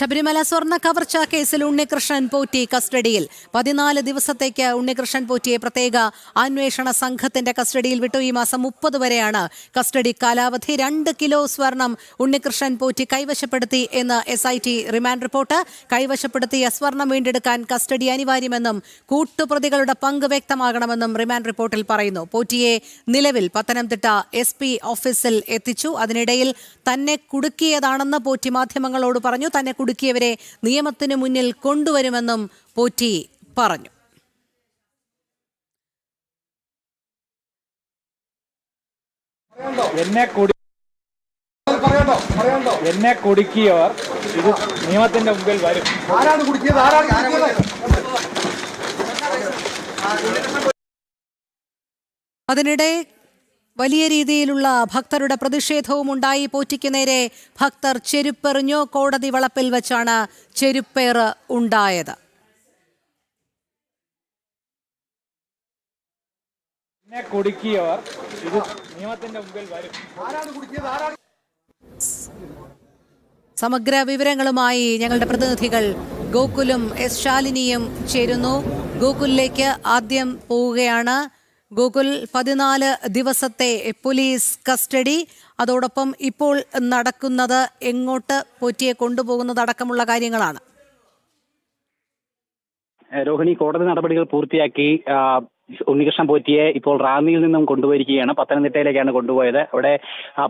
ശബരിമല സ്വർണ കവർച്ച കേസിൽ ഉണ്ണികൃഷ്ണൻ പോറ്റി കസ്റ്റഡിയിൽ. പതിനാല് ദിവസത്തേക്ക് ഉണ്ണികൃഷ്ണൻ പോറ്റിയെ പ്രത്യേക അന്വേഷണ സംഘത്തിന്റെ കസ്റ്റഡിയിൽ വിട്ടു. ഈ മാസം മുപ്പത് വരെയാണ് കസ്റ്റഡി കാലാവധി. രണ്ട് കിലോ സ്വർണം ഉണ്ണികൃഷ്ണൻ പോറ്റി കൈവശപ്പെടുത്തി എന്ന് S I T remand report. കൈവശപ്പെടുത്തിയ സ്വർണം വീണ്ടെടുക്കാൻ കസ്റ്റഡി അനിവാര്യമെന്നും കൂട്ടുപ്രതികളുടെ പങ്ക് വ്യക്തമാകണമെന്നും റിമാൻഡ് റിപ്പോർട്ടിൽ പറയുന്നു. പോറ്റിയെ നിലവിൽ പത്തനംതിട്ട എസ് പി ഓഫീസിൽ എത്തിച്ചു. അതിനിടയിൽ തന്നെ കുടുക്കിയതാണെന്ന് പോറ്റി മാധ്യമങ്ങളോട് പറഞ്ഞു. തന്നെ കുടുക്കിയവരെ നിയമത്തിന് മുന്നിൽ കൊണ്ടുവരുമെന്നും പോറ്റി പറഞ്ഞു. എന്നെ കുടി എന്നെ കുടുക്കിയവർ ഇത് നിയമത്തിന്റെ മുമ്പിൽ വരും. ആരാണ് കുടിക്കിയത്? ആരാണ് കുടിക്കിയത്? അതിനിടെ വലിയ രീതിയിലുള്ള ഭക്തരുടെ പ്രതിഷേധവും ഉണ്ടായി. പോറ്റിക്ക് നേരെ ഭക്തർ ചെരുപ്പെറിഞ്ഞു. കോടതി വളപ്പിൽ വെച്ചാണ് ചെരുപ്പേറ് ഉണ്ടായത്. കുടുക്കിയവർ ഇത് നിയമത്തിന്റെ മുമ്പിൽ വരും. ആരാണ് കുടിക്കിയത്? ആരാണ്? സമഗ്ര വിവരങ്ങളുമായി ഞങ്ങളുടെ പ്രതിനിധികൾ ഗോകുലും എസ് ശാലിനിയും ചേരുന്നു. ഗോകുലിലേക്ക് ആദ്യം പോവുകയാണ്. ഗോകുൽ പതിനാല് ദിവസത്തെ പോലീസ് കസ്റ്റഡി. അതോടൊപ്പം ഇപ്പോൾ നടക്കുന്നത് എങ്ങോട്ട് പോറ്റിയെ കൊണ്ടുപോകുന്നത് അടക്കമുള്ള കാര്യങ്ങളാണ്. രോഹിണി കോടതി നടപടികൾ പൂർത്തിയാക്കി. ഉണ്ണികൃഷ്ണൻ പോറ്റിയെ ഇപ്പോൾ റാന്നിയിൽ നിന്നും കൊണ്ടുപോയിരിക്കുകയാണ്. പത്തനംതിട്ടയിലേക്കാണ് കൊണ്ടുപോയത്. അവിടെ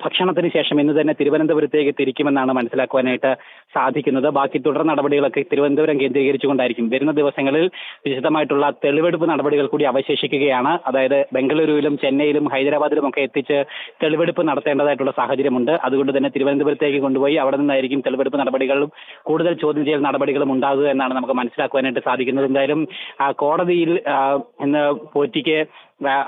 ഭക്ഷണത്തിന് ശേഷം ഇന്ന് തന്നെ തിരുവനന്തപുരത്തേക്ക് തിരിക്കുമെന്നാണ് മനസ്സിലാക്കുവാനായിട്ട് സാധിക്കുന്നത്. ബാക്കി തുടർ നടപടികളൊക്കെ തിരുവനന്തപുരം കേന്ദ്രീകരിച്ചുകൊണ്ടായിരിക്കും. വരുന്ന ദിവസങ്ങളിൽ വിശദമായിട്ടുള്ള തെളിവെടുപ്പ് നടപടികൾ കൂടി അവശേഷിക്കുകയാണ്. അതായത് ബംഗളൂരുവിലും ചെന്നൈയിലും ഹൈദരാബാദിലും ഒക്കെ എത്തിച്ച് തെളിവെടുപ്പ് നടത്തേണ്ടതായിട്ടുള്ള സാഹചര്യമുണ്ട്. അതുകൊണ്ട് തന്നെ തിരുവനന്തപുരത്തേക്ക് കൊണ്ടുപോയി അവിടെ നിന്നായിരിക്കും തെളിവെടുപ്പ് നടപടികളും കൂടുതൽ ചോദ്യം ചെയ്യൽ നടപടികളും ഉണ്ടാകുക എന്നാണ് നമുക്ക് മനസ്സിലാക്കുവാനായിട്ട് സാധിക്കുന്നത്. എന്തായാലും കോടതിയിൽ ഇന്ന് പോറ്റിക്ക്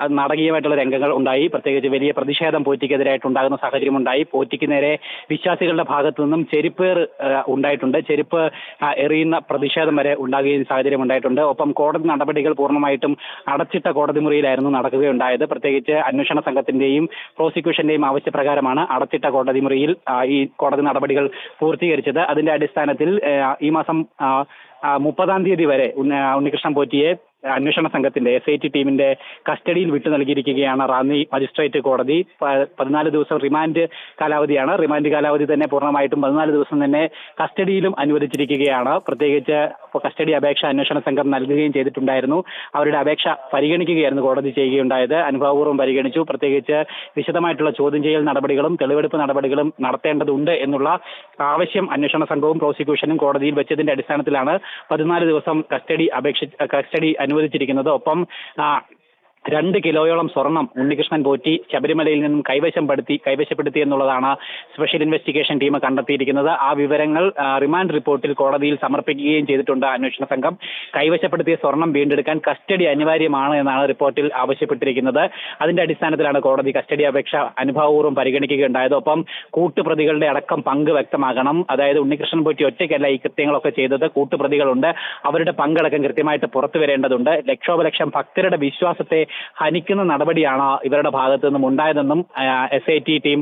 നാടകീയമായിട്ടുള്ള രംഗങ്ങൾ ഉണ്ടായി. പ്രത്യേകിച്ച് വലിയ പ്രതിഷേധം പോറ്റിക്കെതിരായിട്ട് ഉണ്ടാകുന്ന സാഹചര്യം ഉണ്ടായി. പോറ്റിക്ക് നേരെ വിശ്വാസികളുടെ ഭാഗത്തു നിന്നും ചെരുപ്പേർ ഉണ്ടായിട്ടുണ്ട്. ചെരുപ്പ് എറിയുന്ന പ്രതിഷേധം വരെ ഉണ്ടാകുകയും സാഹചര്യം ഉണ്ടായിട്ടുണ്ട്. ഒപ്പം കോടതി നടപടികൾ പൂർണമായിട്ടും അടച്ചിട്ട കോടതി മുറിയിലായിരുന്നു നടക്കുകയുണ്ടായത്. പ്രത്യേകിച്ച് അന്വേഷണ സംഘത്തിന്റെയും പ്രോസിക്യൂഷന്റെയും ആവശ്യപ്രകാരമാണ് അടച്ചിട്ട കോടതി മുറിയിൽ ഈ കോടതി നടപടികൾ പൂർത്തീകരിച്ചത്. അതിന്റെ അടിസ്ഥാനത്തിൽ ഈ മാസം മുപ്പതാം തീയതി വരെ ഉണ്ണ- ഉണ്ണികൃഷ്ണൻ പോറ്റിയെ അന്വേഷണ സംഘത്തിന്റെ എസ് ഐ ടി ടീമിന്റെ കസ്റ്റഡിയിൽ വിട്ടു നൽകിയിരിക്കുകയാണ് റാന്നി മജിസ്ട്രേറ്റ് കോടതി. പതിനാല് ദിവസം റിമാൻഡ് കാലാവധിയാണ്. റിമാൻഡ് കാലാവധി തന്നെ പൂർണമായിട്ടും പതിനാല് ദിവസം തന്നെ കസ്റ്റഡിയിലും അനുവദിച്ചിരിക്കുകയാണ്. പ്രത്യേകിച്ച് കസ്റ്റഡി അപേക്ഷ അന്വേഷണ സംഘം നൽകുകയും ചെയ്തിട്ടുണ്ടായിരുന്നു. അവരുടെ അപേക്ഷ പരിഗണിക്കുകയായിരുന്നു കോടതി ചെയ്യുകയുണ്ടായത്. അനുഭാവപൂർവം പരിഗണിച്ചു. പ്രത്യേകിച്ച് വിശദമായിട്ടുള്ള ചോദ്യം ചെയ്യൽ നടപടികളും തെളിവെടുപ്പ് നടപടികളും നടത്തേണ്ടതുണ്ട് എന്നുള്ള ആവശ്യം അന്വേഷണ സംഘവും പ്രോസിക്യൂഷനും കോടതിയിൽ വെച്ചതിന്റെ അടിസ്ഥാനത്തിലാണ് പതിനാല് ദിവസം കസ്റ്റഡി അപേക്ഷ കസ്റ്റഡി അനുവദിച്ചിരിക്കുന്നത്. ഒപ്പം രണ്ട് കിലോയോളം സ്വർണം ഉണ്ണികൃഷ്ണൻ പോറ്റി ശബരിമലയിൽ നിന്നും കൈവശപ്പെടുത്തി കൈവശപ്പെടുത്തി എന്നുള്ളതാണ് സ്പെഷ്യൽ ഇൻവെസ്റ്റിഗേഷൻ ടീം കണ്ടെത്തിയിരിക്കുന്നത്. ആ വിവരങ്ങൾ റിമാൻഡ് റിപ്പോർട്ടിൽ കോടതിയിൽ സമർപ്പിക്കുകയും ചെയ്തിട്ടുണ്ട് അന്വേഷണ സംഘം. കൈവശപ്പെടുത്തിയ സ്വർണം വീണ്ടെടുക്കാൻ കസ്റ്റഡി അനിവാര്യമാണ് എന്നാണ് റിപ്പോർട്ടിൽ ആവശ്യപ്പെട്ടിരിക്കുന്നത്. അതിന്റെ അടിസ്ഥാനത്തിലാണ് കോടതി കസ്റ്റഡി അപേക്ഷ അനുഭാവപൂർവം പരിഗണിക്കുകയുണ്ടായത്. ഒപ്പം കൂട്ടുപ്രതികളുടെ അടക്കം പങ്ക് വ്യക്തമാകണം. അതായത് ഉണ്ണികൃഷ്ണൻ പോറ്റി ഒറ്റയ്ക്കല്ല ഈ കൃത്യങ്ങളൊക്കെ ചെയ്തത്. കൂട്ടുപ്രതികളുണ്ട്. അവരുടെ പങ്കടക്കം കൃത്യമായിട്ട് പുറത്തു വരേണ്ടതുണ്ട് ലക്ഷോപലക്ഷം ഭക്തരുടെ വിശ്വാസത്തെ ഹനിക്കുന്ന നടപടിയാണ് ഇവരുടെ ഭാഗത്തു നിന്നും ഉണ്ടായതെന്നും S I T team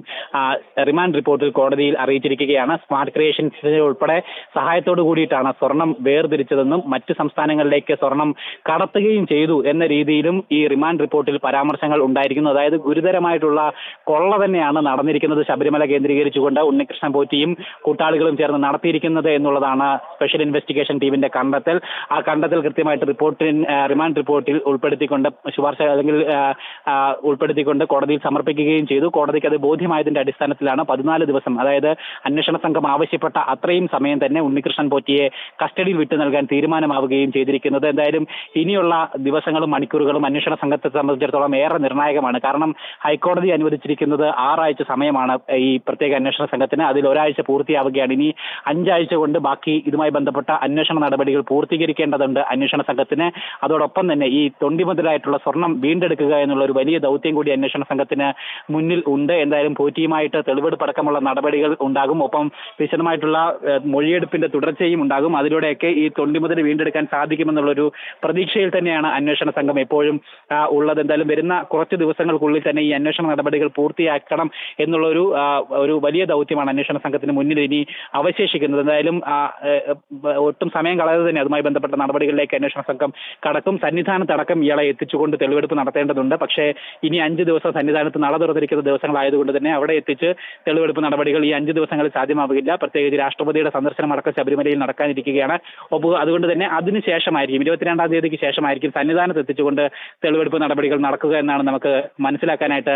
remand റിപ്പോർട്ടിൽ കോടതിയിൽ അറിയിച്ചിരിക്കുകയാണ്. സ്മാർട്ട് ക്രിയേഷൻസിന്റെ ഉൾപ്പെടെ സഹായത്തോടു കൂടിയിട്ടാണ് സ്വർണം വേർതിരിച്ചതെന്നും മറ്റ് സംസ്ഥാനങ്ങളിലേക്ക് സ്വർണം കടത്തുകയും ചെയ്തു എന്ന രീതിയിലും ഈ റിമാൻഡ് റിപ്പോർട്ടിൽ പരാമർശങ്ങൾ ഉണ്ടായിരിക്കുന്നു. അതായത് ഗുരുതരമായിട്ടുള്ള കൊള്ള തന്നെയാണ് നടന്നിരിക്കുന്നത് ശബരിമല കേന്ദ്രീകരിച്ചുകൊണ്ട് ഉണ്ണികൃഷ്ണൻ പോറ്റിയും കൂട്ടാളികളും ചേർന്ന് നടത്തിയിരിക്കുന്നത് എന്നുള്ളതാണ് സ്പെഷ്യൽ ഇൻവെസ്റ്റിഗേഷൻ ടീമിന്റെ കണ്ടെത്തൽ. ആ കണ്ടെത്തൽ കൃത്യമായിട്ട് റിപ്പോർട്ടിൻ റിമാൻഡ് റിപ്പോർട്ടിൽ ഉൾപ്പെടുത്തിക്കൊണ്ട് ശുപാർശ അല്ലെങ്കിൽ ആ, ആ, ഉൾപ്പെടുത്തിക്കൊണ്ട് കോടതിയിൽ സമർപ്പിക്കുകയും ചെയ്തു. കോടതിക്ക് അത് ബോധ്യമായതിന്റെ അടിസ്ഥാനത്തിലാണ് പതിനാല് ദിവസം അതായത് അന്വേഷണ സംഘം ആവശ്യപ്പെട്ട അത്രയും സമയം തന്നെ ഉണ്ണികൃഷ്ണൻ പോറ്റിയെ കസ്റ്റഡിയിൽ വിട്ടു നൽകാൻ തീരുമാനമാവുകയും ചെയ്തിരിക്കുന്നത്. എന്തായാലും ഇനിയുള്ള ദിവസങ്ങളും മണിക്കൂറുകളും അന്വേഷണ സംഘത്തെ സംബന്ധിച്ചിടത്തോളം ഏറെ നിർണായകമാണ്. കാരണം ഹൈക്കോടതി അനുവദിച്ചിരിക്കുന്നത് ആറാഴ്ച സമയമാണ് ഈ പ്രത്യേക അന്വേഷണ സംഘത്തിന്. അതിൽ ഒരാഴ്ച പൂർത്തിയാവുകയാണ്. ഇനി അഞ്ചാഴ്ച കൊണ്ട് ബാക്കി ഇതുമായി ബന്ധപ്പെട്ട അന്വേഷണ നടപടികൾ പൂർത്തീകരിക്കേണ്ടതുണ്ട് അന്വേഷണ സംഘത്തിന്. അതോടൊപ്പം തന്നെ ഈ തൊണ്ടി മുതലായിട്ടുള്ള സ്വർണം സ്വർണം വീണ്ടെടുക്കുക എന്നുള്ള ഒരു വലിയ ദൗത്യം കൂടി അന്വേഷണ സംഘത്തിന് മുന്നിൽ ഉണ്ട്. എന്തായാലും പോറ്റിയുമായിട്ട് തെളിവെടുപ്പടക്കമുള്ള നടപടികൾ ഉണ്ടാകും. ഒപ്പം വിശദമായിട്ടുള്ള മൊഴിയെടുപ്പിന്റെ തുടർച്ചയും ഉണ്ടാകും. അതിലൂടെയൊക്കെ ഈ തൊണ്ടിമുതൽ വീണ്ടെടുക്കാൻ സാധിക്കുമെന്നുള്ളൊരു പ്രതീക്ഷയിൽ തന്നെയാണ് അന്വേഷണ സംഘം എപ്പോഴും ഉള്ളത്. എന്തായാലും വരുന്ന കുറച്ച് ദിവസങ്ങൾക്കുള്ളിൽ തന്നെ ഈ അന്വേഷണ നടപടികൾ പൂർത്തിയാക്കണം എന്നുള്ളൊരു ഒരു വലിയ ദൗത്യമാണ് അന്വേഷണ സംഘത്തിന് മുന്നിൽ ഇനി അവശേഷിക്കുന്നത്. എന്തായാലും ഒട്ടും സമയം കളയാതെ തന്നെ അതുമായി ബന്ധപ്പെട്ട നടപടികളിലേക്ക് അന്വേഷണ സംഘം കടക്കും. സന്നിധാനത്തടക്കം ഇയാളെ എത്തിച്ചുകൊണ്ട് തെളിവെടുപ്പ് നടത്തേണ്ടതുണ്ട്. പക്ഷേ ഇനി അഞ്ച് ദിവസം സന്നിധാനത്ത് നട തുറന്നിരിക്കുന്ന ദിവസങ്ങളായതുകൊണ്ട് തന്നെ അവിടെ എത്തിച്ച് തെളിവെടുപ്പ് നടപടികൾ ഈ അഞ്ച് ദിവസങ്ങളിൽ സാധ്യമാവില്ല പ്രത്യേകിച്ച് രാഷ്ട്രപതിയുടെ സന്ദർശനം അടക്കം ശബരിമലയിൽ നടക്കാനിരിക്കുകയാണ്. ഒപ്പം അതുകൊണ്ട് തന്നെ അതിനുശേഷമായിരിക്കും ഇരുപത്തിരണ്ടാം തീയതിക്ക് ശേഷമായിരിക്കും സന്നിധാനത്ത് എത്തിച്ചുകൊണ്ട് തെളിവെടുപ്പ് നടപടികൾ നടക്കുക എന്നാണ് നമുക്ക് മനസ്സിലാക്കാനായിട്ട്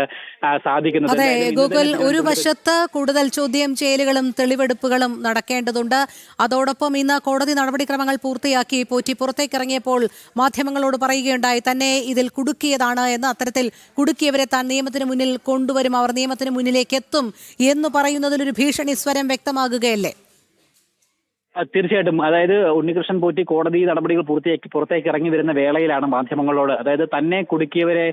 സാധിക്കുന്നത്. അതെ ഗൂഗിൾ ഒരു വശത്ത് കൂടുതൽ ചോദ്യം ചെയ്യലുകളും തെളിവെടുപ്പുകളും നടക്കേണ്ടതുണ്ട്. അതോടൊപ്പം ഇന്ന് കോടതി നടപടിക്രമങ്ങൾ പൂർത്തിയാക്കി പോറ്റി പുറത്തേക്കിറങ്ങിയപ്പോൾ മാധ്യമങ്ങളോട് പറയുകയുണ്ടായി തന്നെ ഇതിൽ കുടുക്കിയതാണ് എന്ന് അത്തരത്തിൽ കുടുക്കിയവരെ താൻ നിയമത്തിന് മുന്നിൽ കൊണ്ടുവരും. അവർ നിയമത്തിന് മുന്നിലേക്ക് എത്തും എന്ന് പറയുന്നതിലൊരു ഭീഷണി സ്വരം വ്യക്തമാകുകയല്ലേ? തീർച്ചയായിട്ടും. അതായത് ഉണ്ണികൃഷ്ണൻ പോറ്റി കോടതി നടപടികൾ പൂർത്തിയാക്കി പുറത്തേക്ക് ഇറങ്ങി വരുന്ന വേളയിലാണ് മാധ്യമങ്ങളോട്. അതായത് തന്നെ കുടുക്കിയവരെ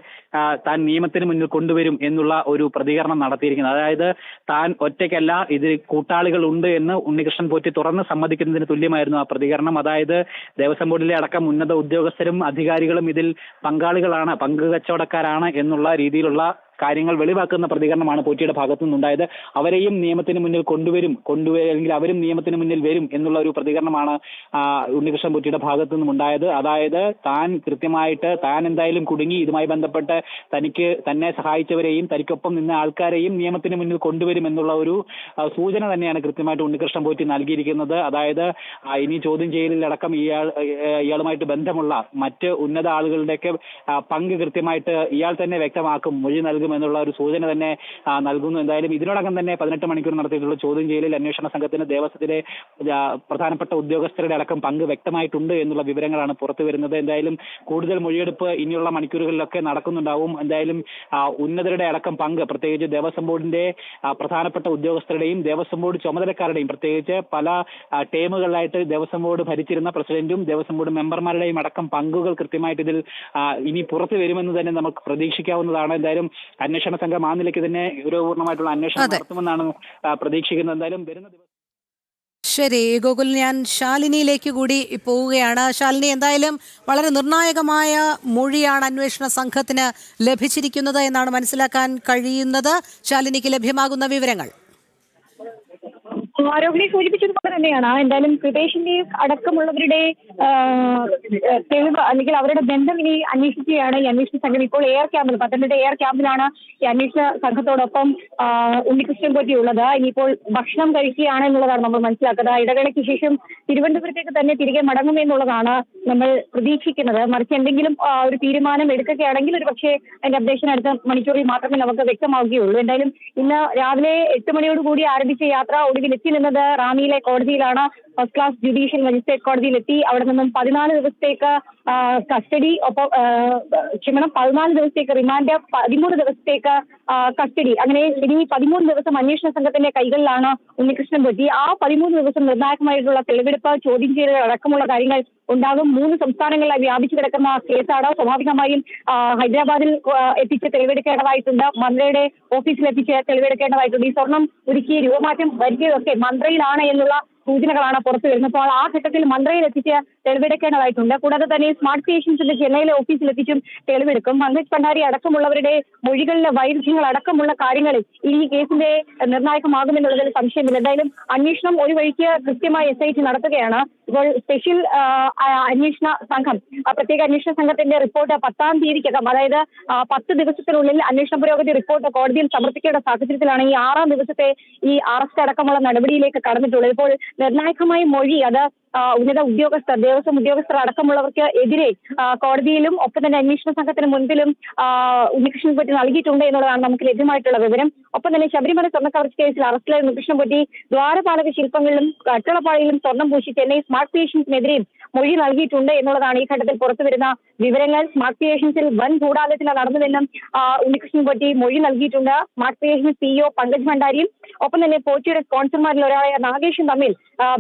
താൻ നിയമത്തിന് മുന്നിൽ കൊണ്ടുവരും എന്നുള്ള ഒരു പ്രതികരണം നടത്തിയിരിക്കുന്നത്. അതായത് താൻ ഒറ്റയ്ക്കല്ല ഇതിൽ കൂട്ടാളികൾ ഉണ്ട് എന്ന് ഉണ്ണികൃഷ്ണൻ പോറ്റി തുറന്ന് സമ്മതിക്കുന്നതിന് തുല്യമായിരുന്നു ആ പ്രതികരണം. അതായത് ദേവസ്വം ബോർഡിലെ അടക്കം ഉന്നത ഉദ്യോഗസ്ഥരും അധികാരികളും ഇതിൽ പങ്കാളികളാണ് പങ്കുകച്ചവടക്കാരാണ് എന്നുള്ള രീതിയിലുള്ള കാര്യങ്ങൾ വെളിവാക്കുന്ന പ്രതികരണമാണ് പോറ്റിയുടെ ഭാഗത്തു നിന്നുണ്ടായത്. അവരെയും നിയമത്തിന് മുന്നിൽ കൊണ്ടുവരും കൊണ്ടുവരും അല്ലെങ്കിൽ അവരും നിയമത്തിന് മുന്നിൽ വരും എന്നുള്ള ഒരു പ്രതികരണമാണ് ഉണ്ണികൃഷ്ണൻ പോറ്റിയുടെ ഭാഗത്തു നിന്നും ഉണ്ടായത് അതായത് താൻ കൃത്യമായിട്ട് താൻ എന്തായാലും കുടുങ്ങി ഇതുമായി ബന്ധപ്പെട്ട് തനിക്ക് തന്നെ സഹായിച്ചവരെയും തനിക്കൊപ്പം നിന്ന ആൾക്കാരെയും നിയമത്തിന് മുന്നിൽ കൊണ്ടുവരും എന്നുള്ള ഒരു സൂചന തന്നെയാണ് കൃത്യമായിട്ട് ഉണ്ണികൃഷ്ണൻ പോറ്റി നൽകിയിരിക്കുന്നത്. അതായത് ഇനി ചോദ്യം ചെയ്യലിലടക്കം ഇയാൾ ഇയാളുമായിട്ട് ബന്ധമുള്ള മറ്റ് ഉന്നത ആളുകളുടെയൊക്കെ പങ്ക് കൃത്യമായിട്ട് ഇയാൾ തന്നെ വ്യക്തമാക്കും മൊഴി നൽകും എന്നുള്ള ഒരു സൂചന തന്നെ നൽകുന്നു. എന്തായാലും ഇതിനോടകം തന്നെ പതിനെട്ട് മണിക്കൂർ നടത്തിയിട്ടുള്ള ചോദ്യം ചെയ്യലിൽ അന്വേഷണ സംഘത്തിന് ദേവസ്വത്തിലെ പ്രധാനപ്പെട്ട ഉദ്യോഗസ്ഥരുടെ അടക്കം പങ്ക് വ്യക്തമായിട്ടുണ്ട് എന്നുള്ള വിവരങ്ങളാണ് പുറത്തു വരുന്നത്. എന്തായാലും കൂടുതൽ മൊഴിയെടുപ്പ് ഇനിയുള്ള മണിക്കൂറുകളിലൊക്കെ നടക്കുന്നുണ്ടാവും. എന്തായാലും ഉന്നതരുടെ അടക്കം പങ്ക് പ്രത്യേകിച്ച് ദേവസ്വം ബോർഡിന്റെ പ്രധാനപ്പെട്ട ഉദ്യോഗസ്ഥരുടെയും ദേവസ്വം ബോർഡ് ചുമതലക്കാരുടെയും പ്രത്യേകിച്ച് പല ടേമുകളിലായിട്ട് ദേവസ്വം ബോർഡ് ഭരിച്ചിരുന്ന പ്രസിഡന്റും ദേവസ്വം ബോർഡ് മെമ്പർമാരുടെയും അടക്കം പങ്കുകൾ കൃത്യമായിട്ട് ഇതിൽ ഇനി പുറത്തു വരുമെന്ന് തന്നെ നമുക്ക് പ്രതീക്ഷിക്കാവുന്നതാണ്. എന്തായാലും അന്വേഷണ സംഘം ആ നിലയ്ക്ക് തന്നെ ഗൗരവപൂർണമായിട്ടുള്ള അന്വേഷണം. നടത്തുമെന്നാണ് പ്രതീക്ഷിക്കുന്നത്. എന്തായാലും വരുന്ന ദിവസം ശരി ഗോകുൽ ഞാൻ ശാലിനിയിലേക്ക് കൂടി പോവുകയാണ്. ശാലിനി എന്തായാലും വളരെ നിർണായകമായ മൊഴിയാണ് അന്വേഷണ സംഘത്തിന് ലഭിച്ചിരിക്കുന്നത് എന്നാണ് മനസ്സിലാക്കാൻ കഴിയുന്നത്. ശാലിനിക്ക് ലഭ്യമാകുന്ന വിവരങ്ങൾ. ആരോഗ്യ സൂചിപ്പിച്ചതുപോലെ തന്നെയാണ്. എന്തായാലും കൃപേഷിന്റെ അടക്കമുള്ളവരുടെ തെളിവ് അല്ലെങ്കിൽ അവരുടെ ബന്ധം ഇനി അന്വേഷിക്കുകയാണ്. ഈ അന്വേഷണ സംഘം ഇപ്പോൾ എയർ ക്യാമ്പിൽ പത്തനംതിട്ട എയർ ക്യാമ്പിലാണ് ഈ അന്വേഷണ സംഘത്തോടൊപ്പം ഉണ്ണികൃഷ്ണൻ പറ്റി ഉള്ളത്. ഇനിയിപ്പോൾ ഭക്ഷണം കഴിക്കുകയാണ് എന്നുള്ളതാണ് നമ്മൾ മനസ്സിലാക്കുന്നത്. ഇടവേളയ്ക്ക് ശേഷം തിരുവനന്തപുരത്തേക്ക് തന്നെ തിരികെ മടങ്ങുമെന്നുള്ളതാണ് നമ്മൾ പ്രതീക്ഷിക്കുന്നത്. മറിച്ച് എന്തെങ്കിലും ഒരു തീരുമാനം എടുക്കുകയാണെങ്കിൽ ഒരു പക്ഷേ അതിന്റെ അപ്ഡേഷൻ അടുത്ത മണിക്കൂറിൽ മാത്രമേ നമുക്ക് വ്യക്തമാവുകയുള്ളൂ. എന്തായാലും ഇന്ന് രാവിലെ എട്ട് മണിയോടുകൂടി ആരംഭിച്ച യാത്ര ഒടുവിൽ എത്തി നിന്നത് റാന്നിയിലെ കോടതിയിലാണ്. ഫസ്റ്റ് ക്ലാസ് ജുഡീഷ്യൽ മജിസ്ട്രേറ്റ് കോടതിയിലെത്തി അവിടെ നിന്നും പതിനാല് ദിവസത്തേക്ക് കസ്റ്റഡി ഒപ്പം ക്ഷമണം പതിനാല് ദിവസത്തേക്ക് റിമാൻഡ് പതിമൂന്ന് ദിവസത്തേക്ക് കസ്റ്റഡി അങ്ങനെ ഇനി പതിമൂന്ന് ദിവസം അന്വേഷണ സംഘത്തിന്റെ കൈകളിലാണ് ഉണ്ണികൃഷ്ണൻ പറ്റി ആ പതിമൂന്ന് ദിവസം നിർണായകമായിട്ടുള്ള തെളിവെടുപ്പ് ചോദ്യം ചെയ്യൽ അടക്കമുള്ള കാര്യങ്ങൾ ഉണ്ടാകും. മൂന്ന് സംസ്ഥാനങ്ങളിലായി വ്യാപിച്ചു കിടക്കുന്ന കേസാണ് സ്വാഭാവികമായും ഹൈദരാബാദിൽ എത്തിച്ച് തെളിവെടുക്കേണ്ടതായിട്ടുണ്ട്. മന്ത്രിയുടെ ഓഫീസിൽ എത്തിച്ച് തെളിവെടുക്കേണ്ടതായിട്ടുണ്ട്. ഈ സ്വർണം ഒരുക്കി രൂപമാറ്റം വരുത്തിയതൊക്കെ മന്ത്രിയിലാണ് എന്നുള്ള സൂചനകളാണ് പുറത്തു വരുന്നത്. അപ്പോൾ ആ ഘട്ടത്തിൽ മന്ത്രിയിൽ എത്തിച്ച് തെളിവെടുക്കേണ്ടതായിട്ടുണ്ട്. കൂടാതെ തന്നെ സ്മാർട്ട് സ്റ്റേഷൻസിന്റെ ചെന്നൈയിലെ ഓഫീസിൽ എത്തിച്ചും തെളിവെടുക്കും. പങ്കജ് ഭണ്ഡാരി അടക്കമുള്ളവരുടെ മൊഴികളിലെ വൈരുദ്ധ്യങ്ങൾ അടക്കമുള്ള കാര്യങ്ങളിൽ ഈ കേസിന്റെ നിർണായകമാകുമെന്നുള്ളതിൽ സംശയമില്ല. എന്തായാലും അന്വേഷണം ഒരു വഴിക്ക് കൃത്യമായി എസ് ഐ ടി നടത്തുകയാണ്. ഇപ്പോൾ സ്പെഷ്യൽ അന്വേഷണ സംഘം പ്രത്യേക അന്വേഷണ സംഘത്തിന്റെ റിപ്പോർട്ട് പത്താം തീയതിക്കകം അതായത് പത്ത് ദിവസത്തിനുള്ളിൽ അന്വേഷണ പുരോഗതി റിപ്പോർട്ട് കോടതിയിൽ സമർപ്പിക്കേണ്ട സാഹചര്യത്തിലാണ് ഈ ആറാം ദിവസത്തെ ഈ അറസ്റ്റ് അടക്കമുള്ള നടപടിയിലേക്ക് കടന്നിട്ടുള്ളത്. ഇപ്പോൾ നിർണായകമായ മൊഴി അത് ഉന്നത ഉദ്യോഗസ്ഥർ ദേവസ്വം ഉദ്യോഗസ്ഥർ അടക്കമുള്ളവർക്ക് എതിരെ കോടതിയിലും ഒപ്പം തന്നെ അന്വേഷണ സംഘത്തിന് മുൻപിലും ഉണ്ണികൃഷ്ണൻ പറ്റി നൽകിയിട്ടുണ്ട് എന്നുള്ളതാണ് നമുക്ക് ലഭ്യമായിട്ടുള്ള വിവരം. ഒപ്പം തന്നെ ശബരിമല സ്വർണക്കവർച്ച കേസിൽ അറസ്റ്റിലായ ഉണ്ണികൃഷ്ണൻ പറ്റി ദ്വാരപാലക ശില്പങ്ങളിലും കട്ടളപ്പാളിയിലും സ്വർണം പൂശി ചെന്നൈ സ്മാർട്ട് ക്രിയേഷൻസിനെതിരെയും മൊഴി നൽകിയിട്ടുണ്ട് എന്നുള്ളതാണ് ഈ ഘട്ടത്തിൽ പുറത്തുവരുന്ന വിവരങ്ങൾ സ്മാർട്ട് ക്രിയേഷൻസിൽ വൻ ഗൂഢാലോചന നടന്നുവെന്നും ഉണ്ണികൃഷ്ണൻ പോറ്റി മൊഴി നൽകിയിട്ടുണ്ട്. സ്മാർട്ട് ക്രിയേഷൻ സിഇഒ പങ്കജ് ഭണ്ഡാരിയും ഒപ്പം തന്നെ പോറ്റിയുടെ സ്പോൺസർമാരിൽ ഒരാളായ നാഗേഷും തമ്മിൽ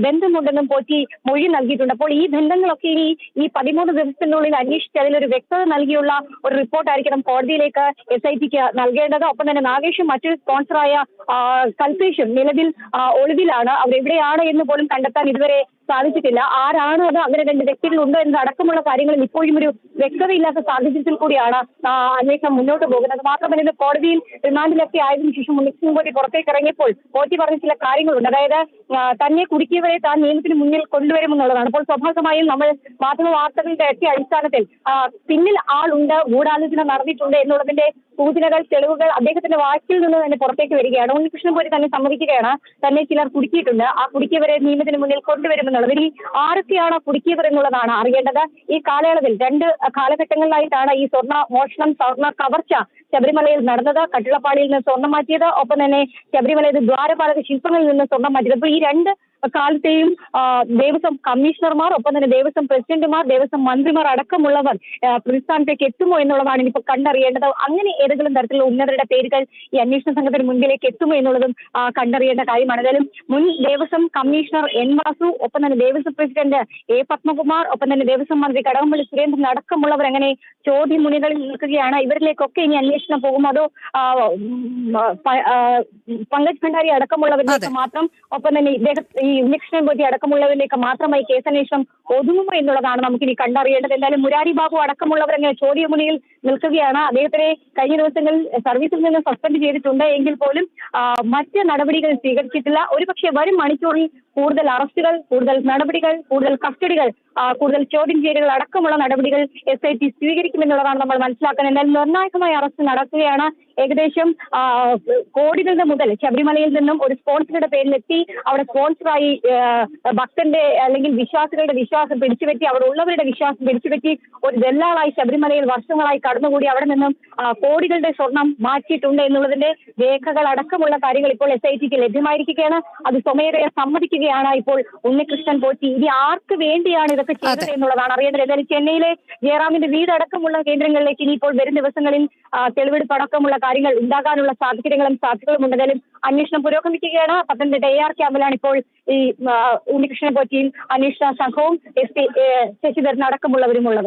ബന്ധമുണ്ടെന്നും പോറ്റി മൊഴി നൽകിയിട്ടുണ്ട്. അപ്പോൾ ഈ ബന്ധങ്ങളൊക്കെ ഇനി ഈ പതിമൂന്ന് ദിവസത്തിനുള്ളിൽ അന്വേഷിച്ച് അതിലൊരു വ്യക്തത നൽകിയുള്ള ഒരു റിപ്പോർട്ടായിരിക്കണം കോടതിയിലേക്ക് എസ് ഐ ടിക്ക് നൽകേണ്ടത്. ഒപ്പം തന്നെ നാഗേഷും മറ്റൊരു സ്പോൺസറായ കൽപേഷും നിലവിൽ ഒളിവിലാണ്. അവർ എവിടെയാണ് എന്ന് പോലും കണ്ടെത്താൻ ഇതുവരെ സാധിച്ചിട്ടില്ല. ആരാണ് അത് അങ്ങനെ രണ്ട് വ്യക്തികളുണ്ടോ എന്നത് അടക്കമുള്ള കാര്യങ്ങളിൽ ഇപ്പോഴും ഒരു വ്യക്തതയില്ലാത്ത സാഹചര്യത്തിൽ കൂടിയാണ് അന്വേഷണം മുന്നോട്ട് പോകുന്നത്. മാത്രമല്ല ഇത് കോടതിയിൽ റിമാൻഡിലൊക്കെ ആയതിനു ശേഷം മുന്നിൽ കോടി പുറത്തേക്ക് ഇറങ്ങിയപ്പോൾ കോടതി പറഞ്ഞ ചില കാര്യങ്ങളുണ്ട്. അതായത് തന്നെ കുടുക്കിയവരെ താൻ നിയമത്തിന് മുന്നിൽ കൊണ്ടുവരുമെന്നുള്ളതാണ്. അപ്പോൾ സ്വാഭാവികമായും നമ്മൾ മാധ്യമ വാർത്തകളുടെ ഒക്കെ അടിസ്ഥാനത്തിൽ പിന്നിൽ ആളുണ്ട് ഗൂഢാലോചന നടന്നിട്ടുണ്ട് എന്നുള്ളതിന്റെ സൂചനകൾ തെളിവുകൾ അദ്ദേഹത്തിന്റെ വാക്കിൽ നിന്ന് തന്നെ പുറത്തേക്ക് വരികയാണ്. ഉണ്ണികൃഷ്ണൻ പോലെ തന്നെ സമ്മതിക്കുകയാണ്. തന്നെ ചിലർ കുടുക്കിയിട്ടുണ്ട്. ആ കുടുക്കിയവരെ നിയമത്തിന് മുന്നിൽ കൊണ്ടുവരുമെന്നുള്ളത്. ഇനി ആരൊക്കെയാണ് കുടുക്കിയവർ എന്നുള്ളതാണ് അറിയേണ്ടത്. ഈ കാലയളവിൽ രണ്ട് കാലഘട്ടങ്ങളിലായിട്ടാണ് ഈ സ്വർണ മോഷണം സ്വർണ കവർച്ച ശബരിമലയിൽ നടന്നത്. കട്ടിളപ്പാടിയിൽ നിന്ന് സ്വർണം മാറ്റിയത് ഒപ്പം തന്നെ ശബരിമലയിൽ ദ്വാരപാലക ശില്പങ്ങളിൽ നിന്ന് സ്വർണം മാറ്റിയത്. അപ്പോൾ ഈ രണ്ട് കാലത്തെയും ദേവസ്വം കമ്മീഷണർമാർ ഒപ്പം തന്നെ ദേവസ്വം പ്രസിഡന്റുമാർ ദേവസ്വം മന്ത്രിമാർ അടക്കമുള്ളവർ പ്രതിസ്ഥാനത്തേക്ക് എത്തുമോ എന്നുള്ളതാണ് ഇനിയിപ്പോൾ കണ്ടറിയേണ്ടത്. അങ്ങനെ ഏതെങ്കിലും തരത്തിലുള്ള ഉന്നതരുടെ പേരുകൾ ഈ അന്വേഷണ സംഘത്തിന് മുൻപിലേക്ക് എത്തുമോ എന്നുള്ളതും കണ്ടറിയേണ്ട കാര്യമാണ്. ഏതായാലും മുൻ ദേവസ്വം കമ്മീഷണർ എൻ വാസു ഒപ്പം തന്നെ ദേവസ്വം പ്രസിഡന്റ് എ പത്മകുമാർ ഒപ്പം തന്നെ ദേവസ്വം മന്ത്രി കടകംപള്ളി സുരേന്ദ്രൻ അടക്കമുള്ളവർ അങ്ങനെ ചോദ്യമുനികളിൽ നിൽക്കുകയാണ് ഇവരിലേക്കൊക്കെ ഇനി അന്വേഷണം പോകും അതോ പങ്കജ് ഭണ്ഡാരി അടക്കമുള്ളവരിലേക്ക് മാത്രം ഒപ്പം തന്നെ ഇദ്ദേഹം ഈ ഉണ്ണികൃഷ്ണൻ പോറ്റി അടക്കമുള്ളവരിലേക്ക് മാത്രമായി കേസന്വേഷണം ഒതുങ്ങുമോ എന്നുള്ളതാണ് നമുക്ക് ഇനി കണ്ടറിയേണ്ടത്. എന്തായാലും മുരാരി ബാബു അടക്കമുള്ളവർ അങ്ങനെ ചോദ്യമുനിയിൽ നിൽക്കുകയാണ്. അദ്ദേഹത്തിനെ കഴിഞ്ഞ ദിവസങ്ങളിൽ സർവീസിൽ നിന്ന് സസ്പെൻഡ് ചെയ്തിട്ടുണ്ട്. എങ്കിൽ പോലും മറ്റ് നടപടികൾ സ്വീകരിച്ചിട്ടില്ല. ഒരുപക്ഷെ വരും മണിക്കൂറിൽ കൂടുതൽ അറസ്റ്റുകൾ കൂടുതൽ നടപടികൾ കൂടുതൽ കസ്റ്റഡികൾ കൂടുതൽ ചോദ്യം ചെയ്യലുകൾ അടക്കമുള്ള നടപടികൾ എസ് ഐ ടി സ്വീകരിക്കുമെന്നുള്ളതാണ് നമ്മൾ മനസ്സിലാക്കുന്നത്. എന്നാൽ നിർണായകമായ അറസ്റ്റ് നടക്കുകയാണ് ഏകദേശം കോടികളുടെ മുതൽ ശബരിമലയിൽ നിന്നും ഒരു സ്പോൺസറുടെ പേരിലെത്തി. അവിടെ സ്പോൺസറായി ഭക്തന്റെ അല്ലെങ്കിൽ വിശ്വാസികളുടെ വിശ്വാസം പിടിച്ചുപറ്റി അവിടെ ഉള്ളവരുടെ വിശ്വാസം പിടിച്ചുപറ്റി ഒരു ദല്ലാളായി ശബരിമലയിൽ വർഷങ്ങളായി കടന്നുകൂടി അവിടെ നിന്നും കോടികളുടെ സ്വർണം മാറ്റിയിട്ടുണ്ട് എന്നുള്ളതിന്റെ രേഖകൾ അടക്കമുള്ള കാര്യങ്ങൾ ഇപ്പോൾ എസ് ഐ ടിക്ക് ലഭ്യമായിരിക്കുകയാണ്. അത് സ്വമേധയാ സമ്മതിക്കുകയാണ് ഇപ്പോൾ ഉണ്ണികൃഷ്ണൻ പോറ്റി ഇനി ആർക്ക് വേണ്ടിയാണ് ഇതൊക്കെ ചെയ്തത് എന്നുള്ളതാണ് അറിയേണ്ടത്. എന്തായാലും ചെന്നൈയിലെ ജയറാമിന്റെ വീടടക്കമുള്ള കേന്ദ്രങ്ങളിലേക്ക് ഇനി ഇപ്പോൾ വരും ദിവസങ്ങളിൽ തെളിവെടുപ്പ് അടക്കമുള്ള കാര്യങ്ങൾ ഉണ്ടാകാനുള്ള സാഹചര്യങ്ങളും സാധ്യതകളും ഉണ്ടെങ്കിലും അന്വേഷണം പുരോഗമിക്കുകയാണ്. പത്തനംതിട്ട എ ആർ ക്യാമ്പിലാണ് ഇപ്പോൾ ഈ ഉണ്ണികൃഷ്ണൻ ഉണ്ണികൃഷ്ണനെ പറ്റിയും അന്വേഷണ സംഘവും എസ് പി ശശിധരൻ അടക്കമുള്ളവരും ഉള്ളത്